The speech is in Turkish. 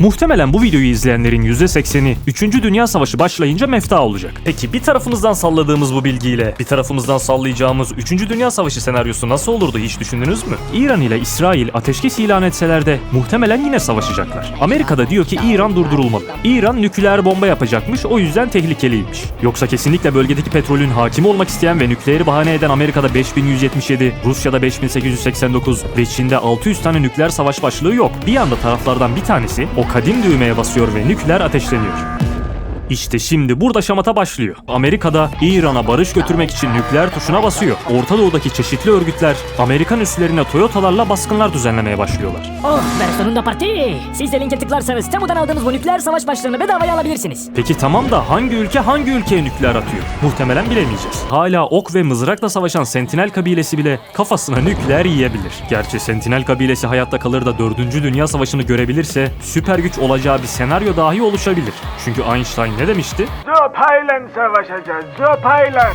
Muhtemelen bu videoyu izleyenlerin %80'i 3. Dünya Savaşı başlayınca mefta olacak. Peki bir tarafımızdan salladığımız bu bilgiyle bir tarafımızdan sallayacağımız 3. Dünya Savaşı senaryosu nasıl olurdu hiç düşündünüz mü? İran ile İsrail ateşkes ilan etseler de muhtemelen yine savaşacaklar. Amerika da diyor ki İran durdurulmalı. İran nükleer bomba yapacakmış o yüzden tehlikeliymiş. Yoksa kesinlikle bölgedeki petrolün hakimi olmak isteyen ve nükleeri bahane eden Amerika'da 5177, Rusya'da 5889 ve Çin'de 600 tane nükleer savaş başlığı yok. Bir anda taraflardan bir tanesi o kadim düğmeye basıyor ve nükleer ateşleniyor. İşte şimdi burada şamata başlıyor. Amerika'da İran'a barış götürmek için nükleer tuşuna basıyor. Orta Doğu'daki çeşitli örgütler Amerikan üslerine Toyota'larla baskınlar düzenlemeye başlıyorlar. Oh be sonunda parti. Siz de linke tıklarsanız Temu'dan aldığımız bu nükleer savaş başlığını bedavaya alabilirsiniz. Peki tamam da hangi ülke hangi ülkeye nükleer atıyor? Muhtemelen bilemeyeceğiz. Hala ok ve mızrakla savaşan Sentinel kabilesi bile kafasına nükleer yiyebilir. Gerçi Sentinel kabilesi hayatta kalır da 4. Dünya Savaşı'nı görebilirse süper güç olacağı bir senaryo dahi oluşabilir. Çünkü Einstein ne demişti? Zopayla savaşacağız. Zopayla.